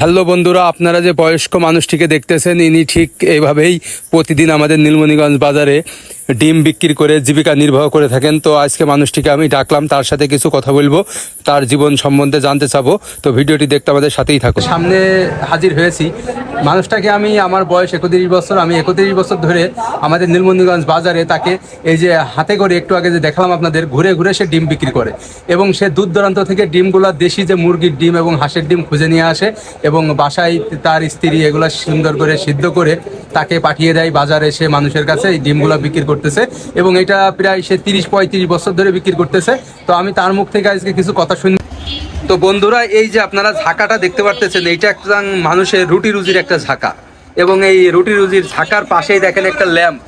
Hello বন্ধুরা আপনারা যে বয়স্ক মানুষটিকে দেখতেছেন ইনি ঠিক এইভাবেই প্রতিদিন আমাদের নীলমণিগঞ্জ বাজারে ডিম বিক্রি করে জীবিকা নির্বাহ করে থাকেন। তো আজকে মানুষটিকে আমি ডাকলাম, তার সাথে কিছু কথা বলব, তার জীবন সম্বন্ধে জানতে চাবো। তো ভিডিওটি দেখতে আমাদের সাথেই থাকো সামনে হাজির হয়েছি। মানুষটাকে আমি আমার বয়স একত্রিশ বছর, আমি একত্রিশ বছর ধরে আমাদের নীলমণিগঞ্জ বাজারে তাকে এই যে হাতে করে একটু আগে যে দেখালাম আপনাদের, ঘুরে ঘুরে সে ডিম বিক্রি করে। এবং সে দূর দূরান্ত থেকে ডিমগুলা দেশি যে মুরগির ডিম এবং হাঁসের ডিম খুঁজে নিয়ে আসে এবং বাসায় তার স্ত্রী এগুলা সুন্দর করে সিদ্ধ করে তাকে পাঠিয়ে দেয়। বাজারে সে মানুষের কাছে এই ডিমগুলো বিক্রি করতেছে এবং এটা প্রায় সে তিরিশ, পঁয়ত্রিশ বছর ধরে বিক্রি করতেছে। তো আমি তার মুখ থেকে আজকে কিছু কথা শুনি। তো বন্ধুরা, এই যে আপনারা ঝাঁকাটা দেখতে পারতেছেন, এইটা একটা মানুষের রুটি রুজির একটা ঝাঁকা। এবং এই রুটি রুজির ঝাঁকার পাশেই দেখেন একটা ল্যাম্প।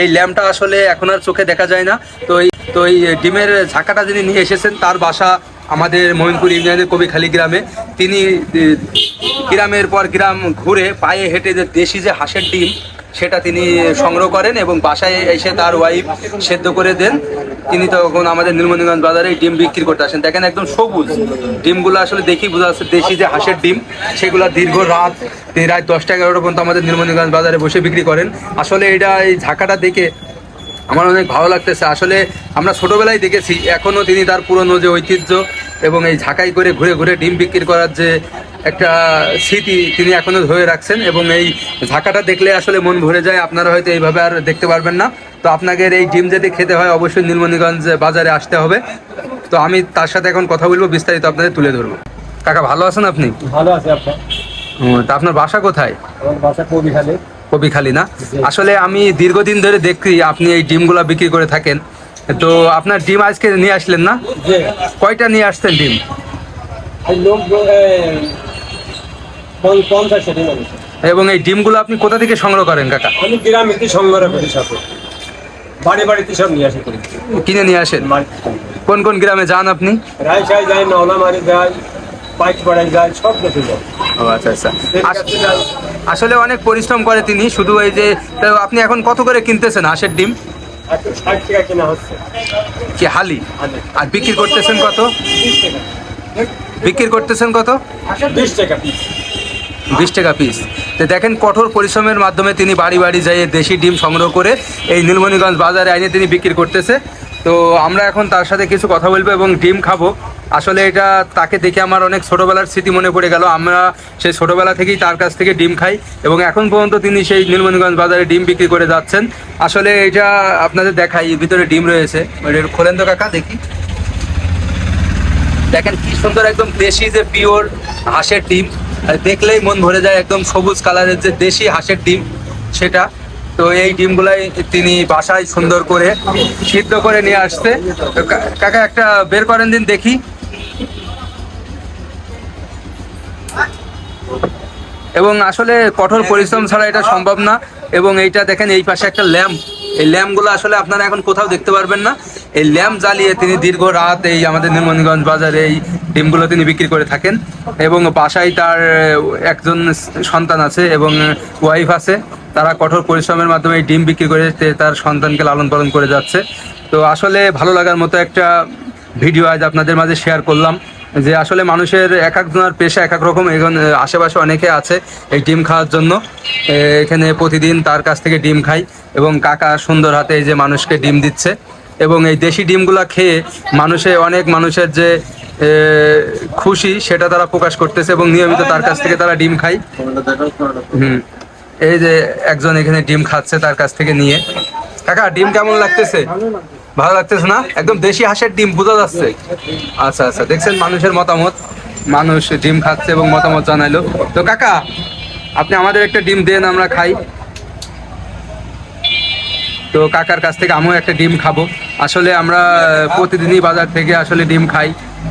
এই ল্যাম্পটা আসলে এখন আর চোখে দেখা যায় না। তো এই তো এই ডিমের ঝাঁকাটা যিনি নিয়ে এসেছেন, তার বাসা আমাদের মহিনপুর ইউনিয়নের কবিখালী গ্রামে। তিনি গ্রামের পর গ্রাম ঘুরে পায়ে হেঁটে যে দেশি যে হাঁসের ডিম, সেটা তিনি সংগ্রহ করেন এবং বাসায় এসে তার ওয়াইফ সেদ্ধ করে দেন। তিনি তখন আমাদের নীলমণিগঞ্জ বাজারে ডিম বিক্রি করতে আসেন। দেখেন একদম সবুজ। ডিমগুলো আসলে দেখি বোঝা যাচ্ছে দেশি যে হাঁসের ডিম, সেগুলো দীর্ঘ রাত রাত দশটা এগারোটা পর্যন্ত আমাদের নীলমণিগঞ্জ বাজারে বসে বিক্রি করেন। আসলে এটা এই ঝাঁকাটা দেখে আমার অনেক ভালো লাগতেছে। আসলে আমরা ছোটোবেলায় দেখেছি এখনও তিনি তার পুরনো যে ঐতিহ্য এবং এই ঝাঁকাই করে ঘুরে ঘুরে ডিম বিক্রি করার যে একটা স্মৃতি তিনি এখনও ধরে রাখছেন এবং এই ঝাঁকাটা দেখলে আসলে মন ভরে যায় আপনারা হয়তো এইভাবে আর দেখতে পারবেন না। তো আপনাকে এই ডিম যদি খেতে হয় অবশ্যই নীলমণিগঞ্জ বাজারে আসতে হবে। তো আমি তার সাথে এখন কথা বলব বিস্তারিত আপনাদের তুলে ধরবো। কাকা ভালো আছেন আপনি? ভালো আছে আপনার তা আপনার বাসা কোথায়? বাসা কবিখালী। না? আসলে আমি দীর্ঘদিন ধরে দেখছি আপনি এই ডিমগুলা বিক্রি করে থাকেন। তো আপনার ডিম আজকে নিয়ে আসলেন না? কয়টা নিয়ে আসতেন ডিম? পঞ্চাশ এবং এই ডিমগুলো আপনি কোথা থেকে সংগ্রহ করেন কাকা? আমি গ্রামেতে সংগ্রহ করি বাড়ি বাড়িতে সব নিয়ে আসি করি। কিনে নিয়ে আসেন? কোন কোন গ্রামে যান আপনি? পাড়ায় সব কিছু যায় ও আচ্ছা আচ্ছা। আসলে অনেক পরিশ্রম করে তিনি শুধু এই যে আপনি এখন কত করে কিনতেছেন হাঁসের ডিম? কি হালি। আর বিক্রি করতেছেন কত? বিক্রি করতেছেন কত? বিশ টাকা বিশ টাকা পিস তো দেখেন কঠোর পরিশ্রমের মাধ্যমে তিনি বাড়ি বাড়ি যাইয়ে দেশি ডিম সংগ্রহ করে এই নীলমণিগঞ্জ বাজারে আইনে তিনি বিক্রি করতেছে। তো আমরা এখন তার সাথে কিছু কথা বলব এবং ডিম খাব। আসলে এটা তাকে দেখে আমার অনেক ছোটোবেলার স্মৃতি মনে পড়ে গেল। আমরা সেই ছোটোবেলা থেকেই তার কাছ থেকে ডিম খাই এবং এখন পর্যন্ত তিনি সেই নীলমণিগঞ্জ বাজারে ডিম বিক্রি করে যাচ্ছেন। আসলে এটা আপনাদের দেখাই ভিতরে ডিম রয়েছে। খোলেন তো কাকা, দেখি। দেখেন কি সুন্দর একদম দেশি যে পিওর হাঁসের ডিম। দেখলেই মন ভরে যায় একদম সবুজ কালারের যে দেশি হাঁসের ডিম সেটা। তো এই ডিমগুলাই তিনি বাসায় সুন্দর করে সিদ্ধ করে নিয়ে আসছে। তো কা- কাকা একটা বের করেন দিন দেখি। এবং আসলে কঠোর পরিশ্রম ছাড়া এটা সম্ভব না। এবং এইটা দেখেন এই পাশে একটা ল্যাম্প। এই ল্যাম্পগুলো আসলে আপনারা এখন কোথাও দেখতে পারবেন না। এই ল্যাম্প জ্বালিয়ে তিনি দীর্ঘ রাত এই আমাদের নির্মণগঞ্জ বাজারে এই ডিমগুলো তিনি বিক্রি করে থাকেন। এবং বাসায় তার একজন সন্তান আছে এবং ওয়াইফ আছে। তারা কঠোর পরিশ্রমের মাধ্যমে এই ডিম বিক্রি করে তার সন্তানকে লালন পালন করে যাচ্ছে। তো আসলে ভালো লাগার মতো একটা ভিডিও আজ আপনাদের মাঝে শেয়ার করলাম যে আসলে মানুষের এক একজনের পেশা এক এক রকম। এখন আশেপাশে অনেকে আছে এই ডিম খাওয়ার জন্য। এখানে প্রতিদিন তার কাছ থেকে ডিম খাই এবং কাকা সুন্দর হাতে এই যে মানুষকে ডিম দিচ্ছে। এবং এই দেশি ডিমগুলো খেয়ে মানুষে, অনেক মানুষের যে খুশি সেটা তারা প্রকাশ করতেছে এবং নিয়মিত তার কাছ থেকে তারা ডিম খায়। হুম। এই যে একজন এখানে ডিম খাচ্ছে তার কাছ থেকে নিয়ে। কাকা, ডিম কেমন লাগতেছে? ভালো লাগতেছে না? একদম দেশি হাঁসের ডিম, বোঝা যাচ্ছে। আচ্ছা আচ্ছা দেখছেন মানুষের মতামত। মানুষ ডিম খাচ্ছে এবং মতামত জানাইলো। তো কাকা, আপনি আমাদের একটা ডিম দেন, আমরা খাই। তো কাকার কাছ থেকে আমিও একটা ডিম খাব। আসলে আমরা প্রতিদিনই বাজার থেকে আসলে ডিম খাই।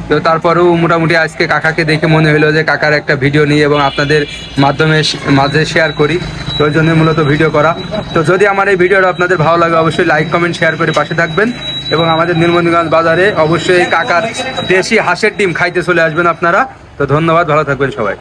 তো তারপরেও মোটামুটি আজকে কাকাকে দেখে মনে হলো যে কাকার একটা ভিডিও নিই এবং আপনাদের মাধ্যমে মাঝে শেয়ার করি। তো জন্য মূলত ভিডিও করা। তো যদি আমার এই ভিডিওটা আপনাদের ভালো লাগে, অবশ্যই লাইক কমেন্ট শেয়ার করে পাশে থাকবেন। এবং আমাদের নীলমণিগঞ্জ বাজারে অবশ্যই কাকার দেশি হাঁসের ডিম খাইতে চলে আসবেন আপনারা। তো ধন্যবাদ, ভালো থাকবেন সবাই।